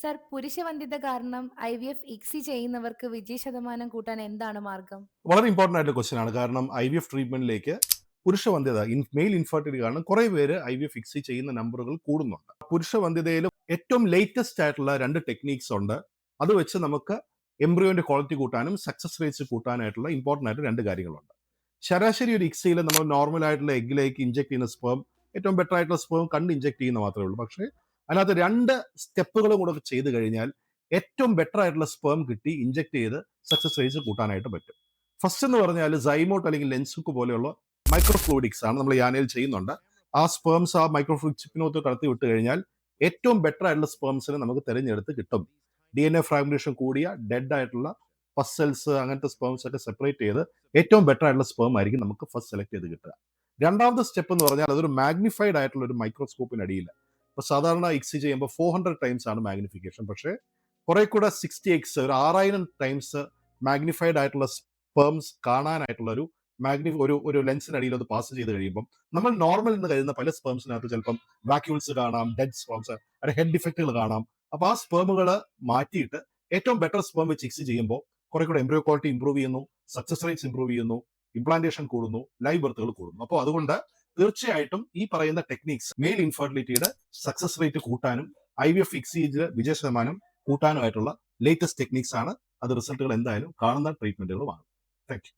Sir പുരുഷവന്ധ്യത കാരണം I V F ICSI ചെയ്യുന്നവർക്ക് വിജയ ശതമാനം കൂട്ടാൻ എന്താണ് മാർഗം? വളരെ ഇമ്പോർട്ടന്റ് ആയിട്ടുള്ള ക്വസ്റ്റൻ ആണ്. കാരണം ഐ വി എഫ് ട്രീറ്റ്മെന്റിലേക്ക് പുരുഷവന്ധ്യത മെയിൽ ഇൻഫെർട്ടിലിറ്റി കാരണം കുറെ പേര് ഐ വി എഫ് ഫിക്സ് ചെയ്യുന്ന നമ്പറുകൾ കൂടുന്നുണ്ട്. പുരുഷവന്ധ്യതയിൽ ഏറ്റവും ലേറ്റസ്റ്റ് ആയിട്ടുള്ള രണ്ട് ടെക്നീക്സ് ഉണ്ട്. അത് വെച്ച് നമുക്ക് എംബ്രിയോന്റെ ക്വാളിറ്റി കൂട്ടാനും സക്സസ് റേറ്റ്സ് കൂട്ടാനായിട്ടുള്ള ഇമ്പോർട്ടന്റ് ആയിട്ട് രണ്ട് കാര്യങ്ങളുണ്ട്. ശരാശരി ഒരു ഇക്സിയിൽ നമ്മൾ നോർമൽ ആയിട്ടുള്ള എഗ്ഗിലേക്ക് ഇഞ്ചെക്ട് ചെയ്യുന്ന സ്പേം ഏറ്റവും ബെറ്റർ ആയിട്ടുള്ള സ്പേം കണ്ട് ഇഞ്ചെക്ട് ചെയ്യുന്ന മാത്രമേ ഉള്ളൂ. പക്ഷേ അതിനകത്ത് രണ്ട് സ്റ്റെപ്പുകളും കൂടെ ചെയ്ത് കഴിഞ്ഞാൽ ഏറ്റവും ബെറ്റർ ആയിട്ടുള്ള സ്പേം കിട്ടി ഇഞ്ചെക്ട് ചെയ്ത് സക്സസ് റേസ് കൂട്ടാനായിട്ട് പറ്റും. ഫസ്റ്റ് എന്ന് പറഞ്ഞാൽ സൈമോട്ട് അല്ലെങ്കിൽ ലെൻസുക്ക് പോലെയുള്ള മൈക്രോഫ്ലൂഡിക്സ് ആണ് നമ്മൾ യാനയിൽ ചെയ്യുന്നുണ്ട്. ആ സ്പേംസ് ആ മൈക്രോഫ്ലൂയിഡ് ചിപ്പിനകത്ത് കടത്തി വിട്ട് കഴിഞ്ഞാൽ ഏറ്റവും ബെറ്റർ ആയിട്ടുള്ള സ്പേംസിനെ നമുക്ക് തിരഞ്ഞെടുത്ത് കിട്ടും. ഡി എൻ എ ഫ്രാഗ്മേഷൻ കൂടിയ ഡെഡ് ആയിട്ടുള്ള ഫസ്റ്റ് അങ്ങനത്തെ സ്പേംസ് ഒക്കെ സെപ്പറേറ്റ് ചെയ്ത് ഏറ്റവും ബെറ്റർ ആയിട്ടുള്ള സ്പേം ആയിരിക്കും നമുക്ക് ഫസ്റ്റ് സെലക്ട് ചെയ്ത് കിട്ടുക. രണ്ടാമത്തെ സ്റ്റെപ്പ് എന്ന് പറഞ്ഞാൽ അതൊരു മാഗ്നിഫൈഡ് ആയിട്ടുള്ള ഒരു മൈക്രോസ്കോപ്പിനടിയിൽ ഇപ്പോൾ സാധാരണ എക്സി ചെയ്യുമ്പോൾ ഫോർ ഹൺഡ്രഡ് ടൈംസ് ആണ് മാഗ്നിഫിക്കേഷൻ പക്ഷേ കുറെ കൂടെ സിക്സ്റ്റി എക്സ് ഒരു ആറായിരം ടൈംസ് മാഗ്നിഫൈഡ് ആയിട്ടുള്ള സ്പേംസ് കാണാനായിട്ടുള്ള ഒരു മാഗ്നിഫ് ഒരു ഒരു ലെൻസിനടിയിൽ അത് പാസ് ചെയ്ത് കഴിയുമ്പോൾ നമ്മൾ നോർമൽ എന്ന് കരുതുന്ന പല സ്പേംസിനകത്ത് ചിലപ്പം വാക്യൂൾസ് കാണാം ഡെഡ് സ്പേംസ് അല്ലെങ്കിൽ ഹെഡ് ഡിഫക്റ്റുകൾ കാണാം. അപ്പോൾ ആ സ്പേമുകൾ മാറ്റിയിട്ട് ഏറ്റവും ബെറ്റർ സ്പേം വെച്ച് എക്സി ചെയ്യുമ്പോൾ കുറെ കൂടെ എംബ്രിയോ ക്വാളിറ്റി ഇംപ്രൂവ് ചെയ്യുന്നു സക്സസ് റേറ്റ്സ് ഇംപ്രൂവ് ചെയ്യുന്നു ഇംപ്ലാന്റേഷൻ കൂടുന്നു ലൈവ് ബർത്തുകൾ കൂടുന്നു. അപ്പോൾ അതുകൊണ്ട് തീർച്ചയായിട്ടും ഈ പറയുന്ന ടെക്നിക്സ് മെയിൽ ഇൻഫെർട്ടിലിറ്റിയുടെ സക്സസ് റേറ്റ് കൂട്ടാനും ഐ വി എഫ് ഫിക്സിയുടെ വിജയ ശതമാനം കൂട്ടാനുമായിട്ടുള്ള ലേറ്റസ്റ്റ് ടെക്നിക്സ് ആണ്. അത് റിസൾട്ടുകൾ എന്തായാലും കാണുന്ന ട്രീറ്റ്മെന്റുകളുമാണ് താങ്ക് യു